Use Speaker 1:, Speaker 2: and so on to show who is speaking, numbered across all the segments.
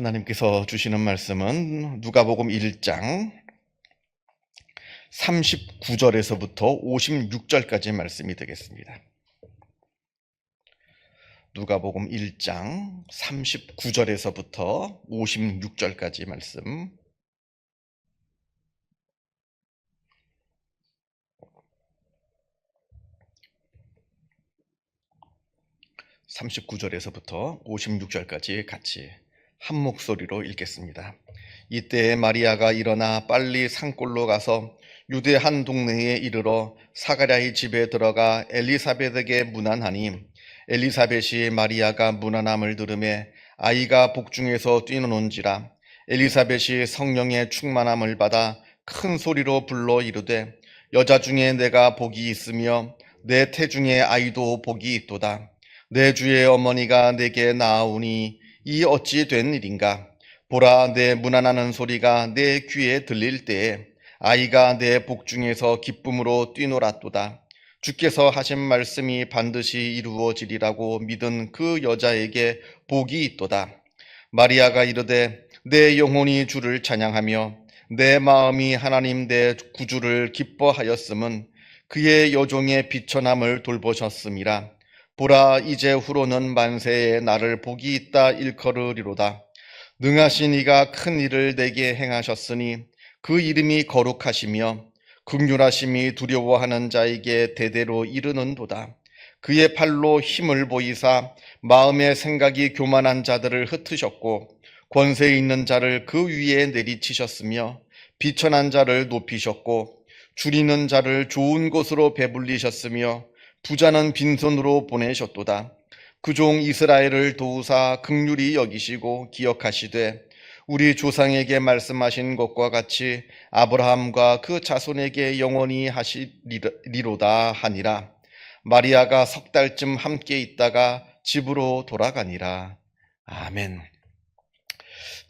Speaker 1: 하나님께서 주시는 말씀은 누가복음 1장 39절에서부터 56절까지의 말씀이 되겠습니다. 누가복음 1장 39절에서부터 56절까지 말씀 39절에서부터 56절까지 같이 한 목소리로 읽겠습니다. 이때 마리아가 일어나 빨리 산골로 가서 유대 한 동네에 이르러 사가랴의 집에 들어가 엘리사벳에게 문안하니 엘리사벳이 마리아가 문안함을 들음에 아이가 복중에서 뛰노는지라 엘리사벳이 성령의 충만함을 받아 큰 소리로 불러 이르되 여자 중에 내가 복이 있으며 내 태중에 아이도 복이 있도다 내 주의 어머니가 내게 나아오니 이 어찌 된 일인가? 보라 내 무난하는 소리가 내 귀에 들릴 때에 아이가 내 복중에서 기쁨으로 뛰놀았도다. 주께서 하신 말씀이 반드시 이루어지리라고 믿은 그 여자에게 복이 있도다. 마리아가 이르되 내 영혼이 주를 찬양하며 내 마음이 하나님 내 구주를 기뻐하였음은 그의 여종의 비천함을 돌보셨음이라. 보라 이제 후로는 만세에 나를 복이 있다 일컬으리로다. 능하신 이가 큰 일을 내게 행하셨으니 그 이름이 거룩하시며 극률하심이 두려워하는 자에게 대대로 이르는도다. 그의 팔로 힘을 보이사 마음의 생각이 교만한 자들을 흩으셨고 권세 있는 자를 그 위에 내리치셨으며 비천한 자를 높이셨고 줄이는 자를 좋은 곳으로 배불리셨으며 부자는 빈손으로 보내셨도다. 그 종 이스라엘을 도우사 극률이 여기시고 기억하시되 우리 조상에게 말씀하신 것과 같이 아브라함과 그 자손에게 영원히 하시리로다 하니라. 마리아가 석 달쯤 함께 있다가 집으로 돌아가니라. 아멘.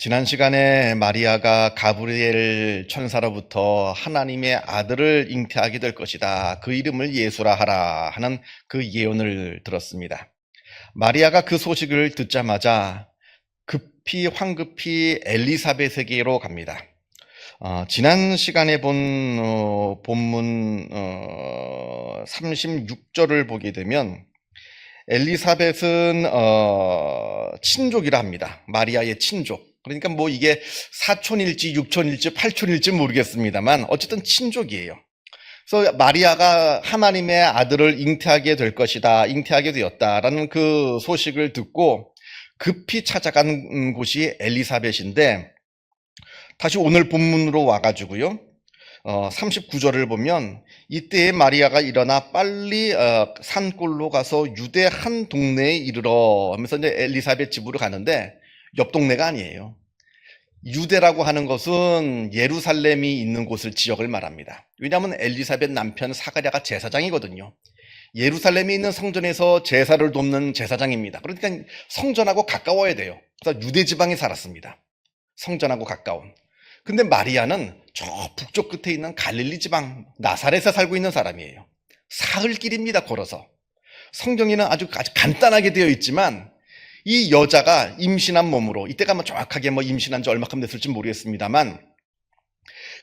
Speaker 1: 지난 시간에 마리아가 가브리엘 천사로부터 하나님의 아들을 잉태하게 될 것이다. 그 이름을 예수라 하라 하는 그 예언을 들었습니다. 마리아가 그 소식을 듣자마자 급히 황급히 엘리사벳에게로 갑니다. 어, 지난 시간에 본 어, 본문 어, 36절을 보게 되면 엘리사벳은 어, 친족이라 합니다. 마리아의 친족. 그러니까 뭐 이게 사촌일지 육촌일지 팔촌일지 모르겠습니다만 어쨌든 친족이에요. 그래서 마리아가 하나님의 아들을 잉태하게 될 것이다, 잉태하게 되었다라는 그 소식을 듣고 급히 찾아간 곳이 엘리사벳인데 다시 오늘 본문으로 와가지고요. 어, 39절을 보면 이때에 마리아가 일어나 빨리 어, 산골로 가서 유대 한 동네에 이르러 하면서 이제 엘리사벳 집으로 가는데 옆 동네가 아니에요. 유대라고 하는 것은 예루살렘이 있는 곳을 지역을 말합니다. 왜냐하면 엘리사벳 남편 사가랴가 제사장이거든요. 예루살렘에 있는 성전에서 제사를 돕는 제사장입니다. 그러니까 성전하고 가까워야 돼요. 그래서 유대 지방에 살았습니다. 성전하고 가까운. 근데 마리아는 저 북쪽 끝에 있는 갈릴리 지방 나사렛에 살고 있는 사람이에요. 사흘 길입니다. 걸어서. 성경에는 아주 아주 간단하게 되어 있지만 이 여자가 임신한 몸으로 이때가 뭐 정확하게 뭐 임신한 지 얼마큼 됐을지 모르겠습니다만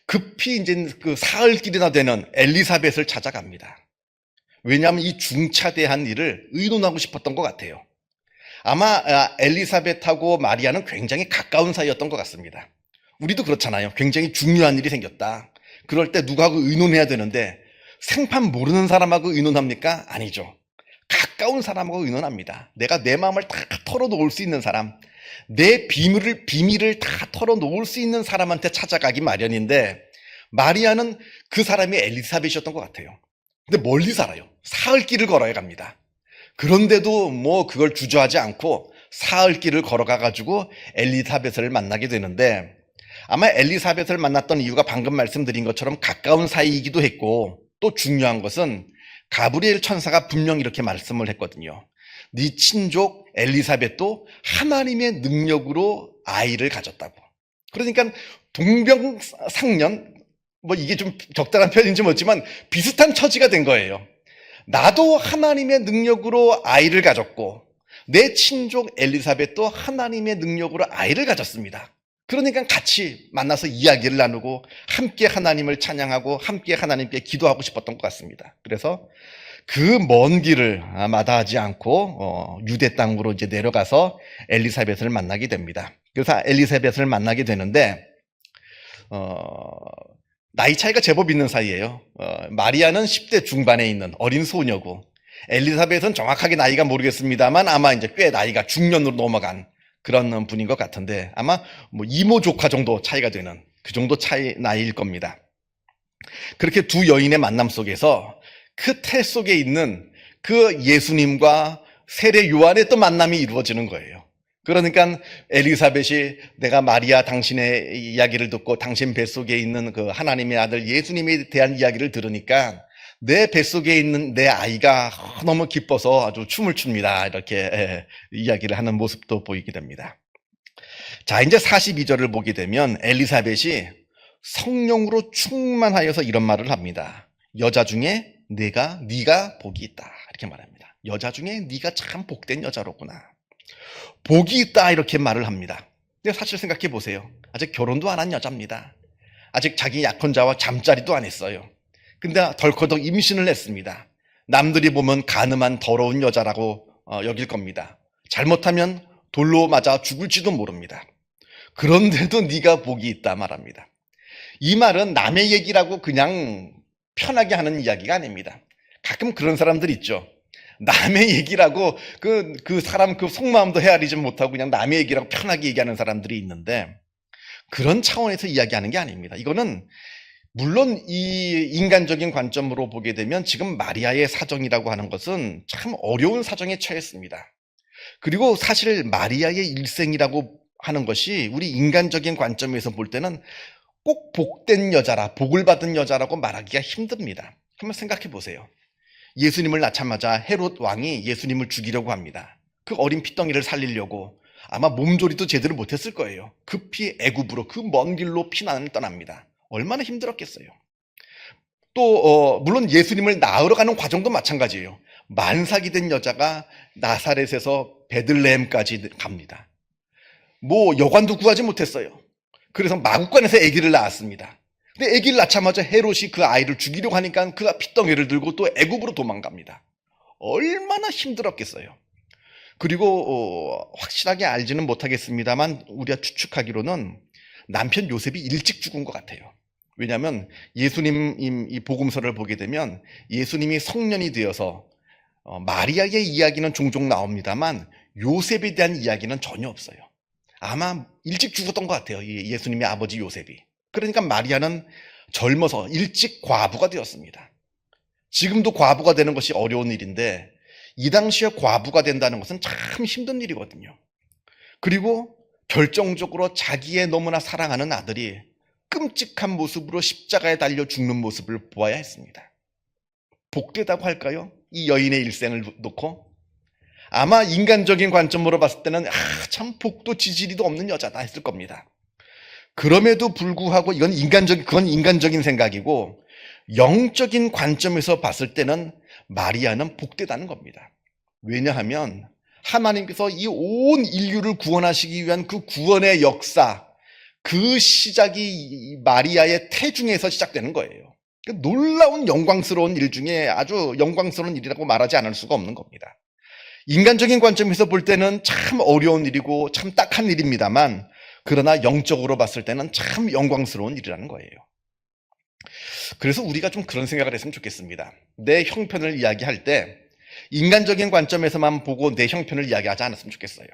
Speaker 1: 급히 이제 그 사흘 길이나 되는 엘리사벳을 찾아갑니다. 왜냐하면 이 중차대한 일을 의논하고 싶었던 것 같아요. 아마 아, 엘리사벳하고 마리아는 굉장히 가까운 사이였던 것 같습니다. 우리도 그렇잖아요. 굉장히 중요한 일이 생겼다. 그럴 때 누구하고 의논해야 되는데 생판 모르는 사람하고 의논합니까? 아니죠. 가까운 사람하고 의논합니다. 내가 내 마음을 다 털어놓을 수 있는 사람, 내 비밀을, 비밀을 다 털어놓을 수 있는 사람한테 찾아가기 마련인데, 마리아는 그 사람이 엘리사벳이었던 것 같아요. 근데 멀리 살아요. 사흘 길을 걸어야 갑니다. 그런데도 뭐 그걸 주저하지 않고 사흘 길을 걸어가가지고 엘리사벳을 만나게 되는데, 아마 엘리사벳을 만났던 이유가 방금 말씀드린 것처럼 가까운 사이이기도 했고, 또 중요한 것은 가브리엘 천사가 분명 이렇게 말씀을 했거든요. 네 친족 엘리사벳도 하나님의 능력으로 아이를 가졌다고. 그러니까 동병상련 뭐 이게 좀 적당한 표현인지 모르지만 비슷한 처지가 된 거예요. 나도 하나님의 능력으로 아이를 가졌고 내 친족 엘리사벳도 하나님의 능력으로 아이를 가졌습니다. 그러니까 같이 만나서 이야기를 나누고 함께 하나님을 찬양하고 함께 하나님께 기도하고 싶었던 것 같습니다. 그래서 그 먼 길을 마다하지 않고 어, 유대 땅으로 이제 내려가서 엘리사벳을 만나게 됩니다. 그래서 엘리사벳을 만나게 되는데 어, 나이 차이가 제법 있는 사이예요. 어, 마리아는 10대 중반에 있는 어린 소녀고 엘리사벳은 정확하게 나이가 모르겠습니다만 아마 이제 꽤 나이가 중년으로 넘어간 그런 분인 것 같은데 아마 뭐 이모 조카 정도 차이가 되는 그 정도 차이 나이일 겁니다. 그렇게 두 여인의 만남 속에서 그태 속에 있는 그 예수님과 세례 요한의 또 만남이 이루어지는 거예요. 그러니까 엘리사벳이 내가 마리아 당신의 이야기를 듣고 당신 뱃속에 있는 그 하나님의 아들 예수님에 대한 이야기를 들으니까 내 뱃속에 있는 내 아이가 너무 기뻐서 아주 춤을 춥니다. 이렇게 예, 이야기를 하는 모습도 보이게 됩니다. 자, 이제 42절을 보게 되면 엘리사벳이 성령으로 충만하여서 이런 말을 합니다. 여자 중에 내가 네가 복이 있다. 이렇게 말합니다. 여자 중에 네가 참 복된 여자로구나. 복이 있다 이렇게 말을 합니다. 근데 사실 생각해 보세요. 아직 결혼도 안 한 여자입니다. 아직 자기 약혼자와 잠자리도 안 했어요. 근데 덜커덕 임신을 했습니다. 남들이 보면 가늠한 더러운 여자라고 어, 여길 겁니다. 잘못하면 돌로 맞아 죽을지도 모릅니다. 그런데도 네가 복이 있다 말합니다. 이 말은 남의 얘기라고 그냥 편하게 하는 이야기가 아닙니다. 가끔 그런 사람들 있죠. 남의 얘기라고 그, 그 사람 그 속마음도 헤아리지 못하고 그냥 남의 얘기라고 편하게 얘기하는 사람들이 있는데 그런 차원에서 이야기하는 게 아닙니다. 이거는 물론 이 인간적인 관점으로 보게 되면 지금 마리아의 사정이라고 하는 것은 참 어려운 사정에 처했습니다. 그리고 사실 마리아의 일생이라고 하는 것이 우리 인간적인 관점에서 볼 때는 꼭 복된 여자라, 복을 받은 여자라고 말하기가 힘듭니다. 한번 생각해 보세요. 예수님을 낳자마자 헤롯 왕이 예수님을 죽이려고 합니다. 그 어린 피덩이를 살리려고 아마 몸조리도 제대로 못했을 거예요. 급히 애굽으로 그 먼 길로 피난을 떠납니다. 얼마나 힘들었겠어요. 또 어, 물론 예수님을 낳으러 가는 과정도 마찬가지예요. 만삭이 된 여자가 나사렛에서 베들레헴까지 갑니다. 뭐 여관도 구하지 못했어요. 그래서 마국간에서 아기를 낳았습니다. 근데 아기를 낳자마자 헤롯이 그 아이를 죽이려고 하니까 그 핏덩이를 들고 또 애굽으로 도망갑니다. 얼마나 힘들었겠어요. 그리고 어, 확실하게 알지는 못하겠습니다만 우리가 추측하기로는 남편 요셉이 일찍 죽은 것 같아요. 왜냐하면 예수님 이 복음서를 보게 되면 예수님이 성년이 되어서 어, 마리아의 이야기는 종종 나옵니다만 요셉에 대한 이야기는 전혀 없어요. 아마 일찍 죽었던 것 같아요. 예수님의 아버지 요셉이. 그러니까 마리아는 젊어서 일찍 과부가 되었습니다. 지금도 과부가 되는 것이 어려운 일인데 이 당시에 과부가 된다는 것은 참 힘든 일이거든요. 그리고 결정적으로 자기의 너무나 사랑하는 아들이 끔찍한 모습으로 십자가에 달려 죽는 모습을 보아야 했습니다. 복되다고 할까요? 이 여인의 일생을 놓고 아마 인간적인 관점으로 봤을 때는 아, 참 복도 지지리도 없는 여자다 했을 겁니다. 그럼에도 불구하고 이건 인간적 그건 인간적인 생각이고 영적인 관점에서 봤을 때는 마리아는 복되다는 겁니다. 왜냐하면 하나님께서 이 온 인류를 구원하시기 위한 그 구원의 역사, 그 시작이 마리아의 태중에서 시작되는 거예요. 그 놀라운 영광스러운 일 중에 아주 영광스러운 일이라고 말하지 않을 수가 없는 겁니다. 인간적인 관점에서 볼 때는 참 어려운 일이고 참 딱한 일입니다만, 그러나 영적으로 봤을 때는 참 영광스러운 일이라는 거예요. 그래서 우리가 좀 그런 생각을 했으면 좋겠습니다. 내 형편을 이야기할 때 인간적인 관점에서만 보고 내 형편을 이야기하지 않았으면 좋겠어요.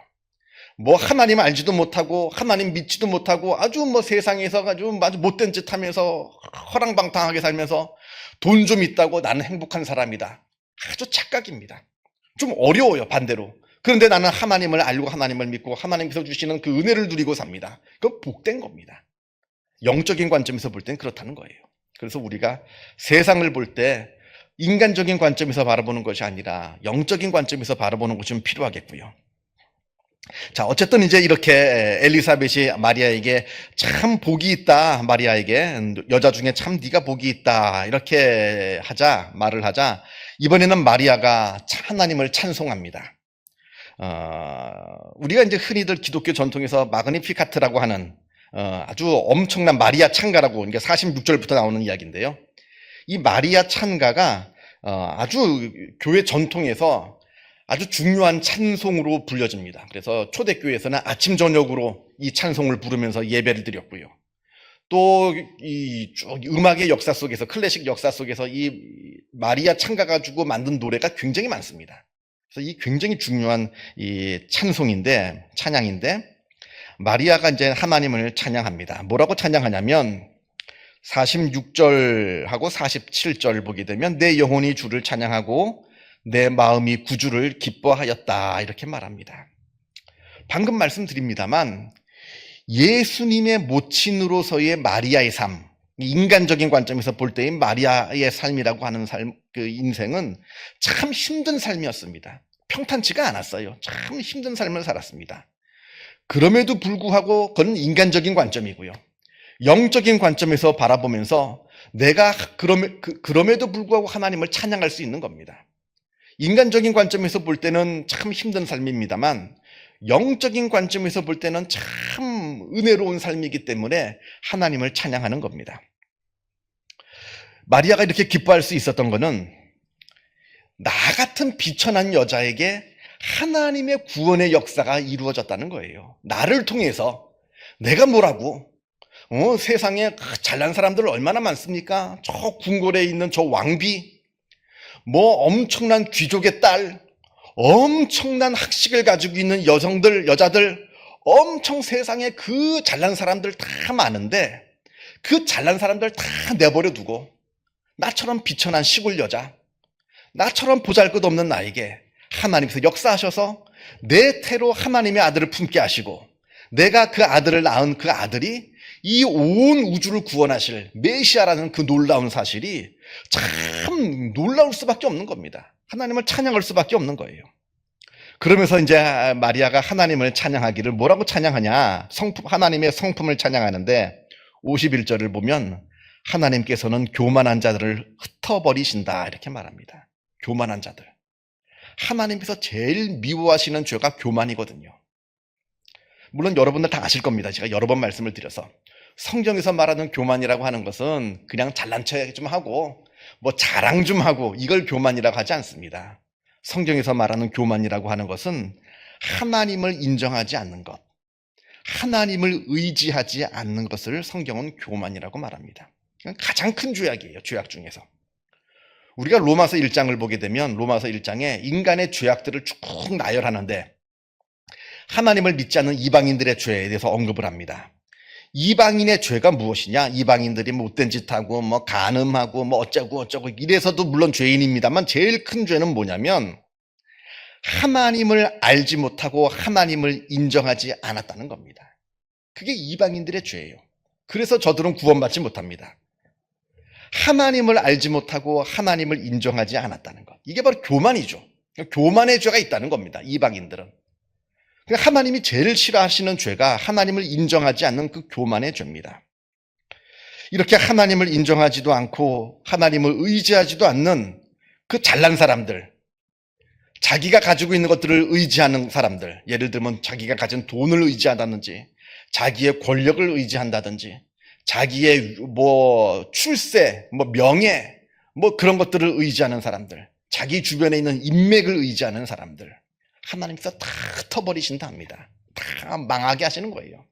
Speaker 1: 뭐 하나님 알지도 못하고 하나님 믿지도 못하고 아주 뭐 세상에서 아주 아주 못된 짓 하면서 허랑방탕하게 살면서 돈 좀 있다고 나는 행복한 사람이다. 아주 착각입니다. 좀 어려워요 반대로. 그런데 나는 하나님을 알고 하나님을 믿고 하나님께서 주시는 그 은혜를 누리고 삽니다. 그건 복된 겁니다. 영적인 관점에서 볼 땐 그렇다는 거예요. 그래서 우리가 세상을 볼 때 인간적인 관점에서 바라보는 것이 아니라 영적인 관점에서 바라보는 것이 좀 필요하겠고요. 자, 어쨌든 이제 이렇게 엘리사벳이 마리아에게 참 복이 있다. 마리아에게 여자 중에 참 네가 복이 있다. 이렇게 하자 말을 하자 이번에는 마리아가 하나님을 찬송합니다. 어, 우리가 이제 흔히들 기독교 전통에서 마그니피카트라고 하는 어, 아주 엄청난 마리아 찬가라고 이게 46절부터 나오는 이야기인데요. 이 마리아 찬가가 어, 아주 교회 전통에서 아주 중요한 찬송으로 불려집니다. 그래서 초대교회에서는 아침 저녁으로 이 찬송을 부르면서 예배를 드렸고요. 또 이 쭉 음악의 역사 속에서 클래식 역사 속에서 이 마리아 찬가 가 지고 만든 노래가 굉장히 많습니다. 그래서 이 굉장히 중요한 이 찬송인데 찬양인데 마리아가 이제 하나님을 찬양합니다. 뭐라고 찬양하냐면 46절하고 47절 보게 되면 내 영혼이 주를 찬양하고 내 마음이 구주를 기뻐하였다 이렇게 말합니다. 방금 말씀드립니다만 예수님의 모친으로서의 마리아의 삶, 인간적인 관점에서 볼 때의 마리아의 삶이라고 하는 삶, 그 인생은 참 힘든 삶이었습니다. 평탄치가 않았어요. 참 힘든 삶을 살았습니다. 그럼에도 불구하고 그건 인간적인 관점이고요. 영적인 관점에서 바라보면서 내가 그럼에, 그, 그럼에도 불구하고 하나님을 찬양할 수 있는 겁니다. 인간적인 관점에서 볼 때는 참 힘든 삶입니다만 영적인 관점에서 볼 때는 참 은혜로운 삶이기 때문에 하나님을 찬양하는 겁니다. 마리아가 이렇게 기뻐할 수 있었던 것은 나 같은 비천한 여자에게 하나님의 구원의 역사가 이루어졌다는 거예요. 나를 통해서 내가 뭐라고 어, 세상에 그 잘난 사람들 얼마나 많습니까? 저 궁궐에 있는 저 왕비, 뭐 엄청난 귀족의 딸, 엄청난 학식을 가지고 있는 여성들, 여자들, 엄청 세상에 그 잘난 사람들 다 많은데 그 잘난 사람들 다 내버려 두고 나처럼 비천한 시골 여자, 나처럼 보잘 것 없는 나에게 하나님께서 역사하셔서 내 태로 하나님의 아들을 품게 하시고 내가 그 아들을 낳은 그 아들이 이 온 우주를 구원하실 메시아라는 그 놀라운 사실이 참 놀라울 수밖에 없는 겁니다. 하나님을 찬양할 수밖에 없는 거예요. 그러면서 이제 마리아가 하나님을 찬양하기를 뭐라고 찬양하냐? 성품, 하나님의 성품을 찬양하는데 51절을 보면 하나님께서는 교만한 자들을 흩어버리신다. 이렇게 말합니다. 교만한 자들. 하나님께서 제일 미워하시는 죄가 교만이거든요. 물론 여러분들 다 아실 겁니다. 제가 여러 번 말씀을 드려서. 성경에서 말하는 교만이라고 하는 것은 그냥 잘난 척 좀 하고 뭐 자랑 좀 하고 이걸 교만이라고 하지 않습니다. 성경에서 말하는 교만이라고 하는 것은 하나님을 인정하지 않는 것, 하나님을 의지하지 않는 것을 성경은 교만이라고 말합니다. 가장 큰 죄악이에요. 죄악 중에서. 우리가 로마서 1장을 보게 되면 로마서 1장에 인간의 죄악들을 쭉 나열하는데 하나님을 믿지 않는 이방인들의 죄에 대해서 언급을 합니다. 이방인의 죄가 무엇이냐? 이방인들이 못된 짓하고 뭐 간음하고 뭐 어쩌고 어쩌고 이래서도 물론 죄인입니다만 제일 큰 죄는 뭐냐면 하나님을 알지 못하고 하나님을 인정하지 않았다는 겁니다. 그게 이방인들의 죄예요. 그래서 저들은 구원받지 못합니다. 하나님을 알지 못하고 하나님을 인정하지 않았다는 것. 이게 바로 교만이죠. 교만의 죄가 있다는 겁니다. 이방인들은. 그러니까 하나님이 제일 싫어하시는 죄가 하나님을 인정하지 않는 그 교만의 죄입니다. 이렇게 하나님을 인정하지도 않고 하나님을 의지하지도 않는 그 잘난 사람들, 자기가 가지고 있는 것들을 의지하는 사람들, 예를 들면 자기가 가진 돈을 의지한다든지, 자기의 권력을 의지한다든지, 자기의 뭐 출세, 뭐 명예, 뭐 그런 것들을 의지하는 사람들, 자기 주변에 있는 인맥을 의지하는 사람들, 하나님께서 다 흩어버리신다 합니다. 다 망하게 하시는 거예요.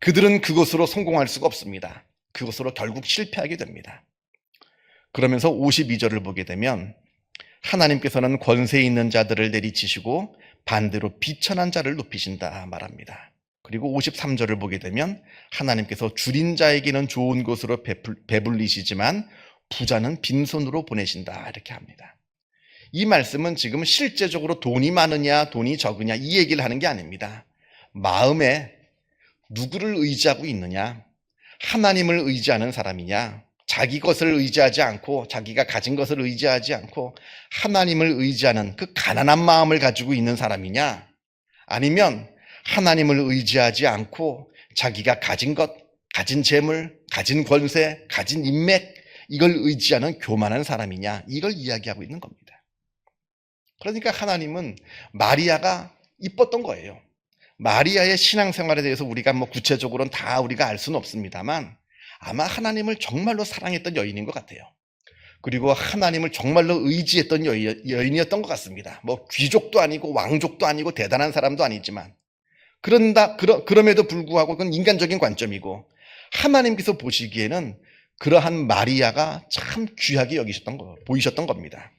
Speaker 1: 그들은 그것으로 성공할 수가 없습니다. 그것으로 결국 실패하게 됩니다. 그러면서 52절을 보게 되면 하나님께서는 권세 있는 자들을 내리치시고 반대로 비천한 자를 높이신다 말합니다. 그리고 53절을 보게 되면 하나님께서 줄인 자에게는 좋은 것으로 배불리시지만 부자는 빈손으로 보내신다 이렇게 합니다. 이 말씀은 지금 실제적으로 돈이 많으냐, 돈이 적으냐, 이 얘기를 하는 게 아닙니다. 마음에 누구를 의지하고 있느냐, 하나님을 의지하는 사람이냐, 자기 것을 의지하지 않고, 자기가 가진 것을 의지하지 않고, 하나님을 의지하는 그 가난한 마음을 가지고 있는 사람이냐, 아니면 하나님을 의지하지 않고, 자기가 가진 것, 가진 재물, 가진 권세, 가진 인맥, 이걸 의지하는 교만한 사람이냐, 이걸 이야기하고 있는 겁니다. 그러니까 하나님은 마리아가 이뻤던 거예요. 마리아의 신앙생활에 대해서 우리가 뭐 구체적으로는 다 우리가 알 수는 없습니다만 아마 하나님을 정말로 사랑했던 여인인 것 같아요. 그리고 하나님을 정말로 의지했던 여인, 이었던 것 같습니다. 뭐 귀족도 아니고 왕족도 아니고 대단한 사람도 아니지만 그런다 그러, 그럼에도 불구하고 그건 인간적인 관점이고 하나님께서 보시기에는 그러한 마리아가 참 귀하게 여기셨던 거 보이셨던 겁니다.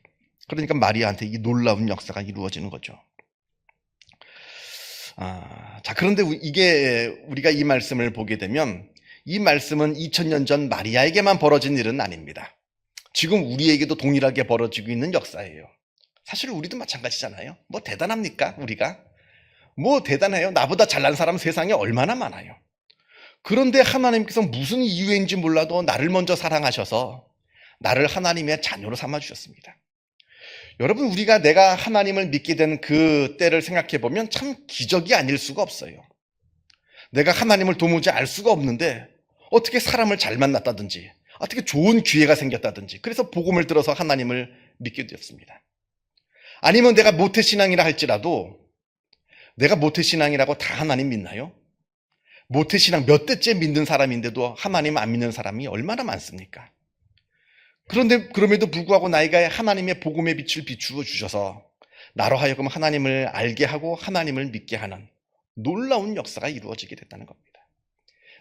Speaker 1: 그러니까 마리아한테 이 놀라운 역사가 이루어지는 거죠. 아, 자 그런데 이게 우리가 이 말씀을 보게 되면 이 말씀은 2000년 전 마리아에게만 벌어진 일은 아닙니다. 지금 우리에게도 동일하게 벌어지고 있는 역사예요. 사실 우리도 마찬가지잖아요. 뭐 대단합니까? 우리가? 뭐 대단해요. 나보다 잘난 사람 세상에 얼마나 많아요. 그런데 하나님께서 무슨 이유인지 몰라도 나를 먼저 사랑하셔서 나를 하나님의 자녀로 삼아 주셨습니다. 여러분, 우리가 내가 하나님을 믿게 된 그 때를 생각해 보면 참 기적이 아닐 수가 없어요. 내가 하나님을 도무지 알 수가 없는데 어떻게 사람을 잘 만났다든지 어떻게 좋은 기회가 생겼다든지 그래서 복음을 들어서 하나님을 믿게 되었습니다. 아니면 내가 모태신앙이라 할지라도 내가 모태신앙이라고 다 하나님 믿나요? 모태신앙 몇 대째 믿는 사람인데도 하나님 안 믿는 사람이 얼마나 많습니까? 그런데 그럼에도 불구하고 나이가 하나님의 복음의 빛을 비추어 주셔서 나로 하여금 하나님을 알게 하고 하나님을 믿게 하는 놀라운 역사가 이루어지게 됐다는 겁니다.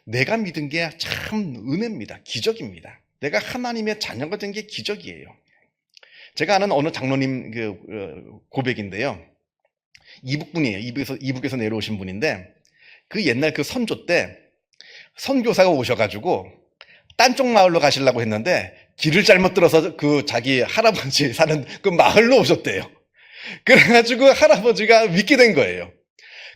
Speaker 1: 내가 믿은 게 참 은혜입니다. 기적입니다. 내가 하나님의 자녀가 된 게 기적이에요. 제가 아는 어느 장로님 그 어, 고백인데요. 이북 분이에요. 이북에서 이북에서 내려오신 분인데 그 옛날 그 선조 때 선교사가 오셔가지고 딴 쪽 마을로 가시려고 했는데 길을 잘못 들어서 그 자기 할아버지 사는 그 마을로 오셨대요. 그래가지고 할아버지가 믿게 된 거예요.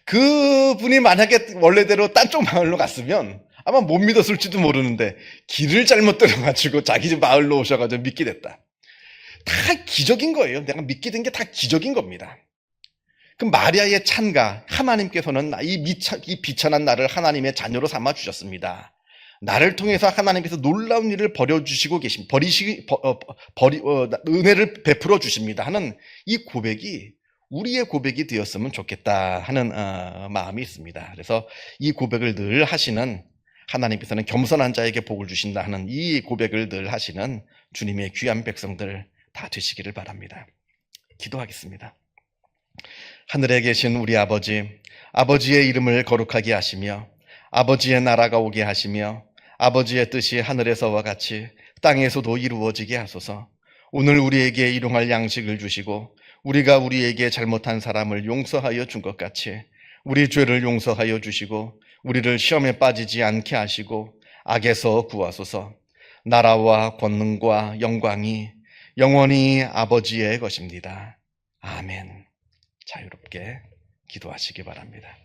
Speaker 1: 그 분이 만약에 원래대로 딴 쪽 마을로 갔으면 아마 못 믿었을지도 모르는데 길을 잘못 들어가지고 자기 집 마을로 오셔가지고 믿게 됐다. 다 기적인 거예요. 내가 믿게 된 게 다 기적인 겁니다. 그 마리아의 찬가 하나님께서는 이, 미차, 이 비천한 나를 하나님의 자녀로 삼아 주셨습니다. 나를 통해서 하나님께서 놀라운 일을 버려주시고 계신 버리시 버, 어, 버리 어, 은혜를 베풀어 주십니다 하는 이 고백이 우리의 고백이 되었으면 좋겠다 하는 어, 마음이 있습니다. 그래서 이 고백을 늘 하시는 하나님께서는 겸손한 자에게 복을 주신다 하는 이 고백을 늘 하시는 주님의 귀한 백성들 다 되시기를 바랍니다. 기도하겠습니다. 하늘에 계신 우리 아버지, 아버지의 이름을 거룩하게 하시며 아버지의 나라가 오게 하시며 아버지의 뜻이 하늘에서와 같이 땅에서도 이루어지게 하소서. 오늘 우리에게 일용할 양식을 주시고 우리가 우리에게 잘못한 사람을 용서하여 준 것 같이 우리 죄를 용서하여 주시고 우리를 시험에 빠지지 않게 하시고 악에서 구하소서. 나라와 권능과 영광이 영원히 아버지의 것입니다. 아멘. 자유롭게 기도하시기 바랍니다.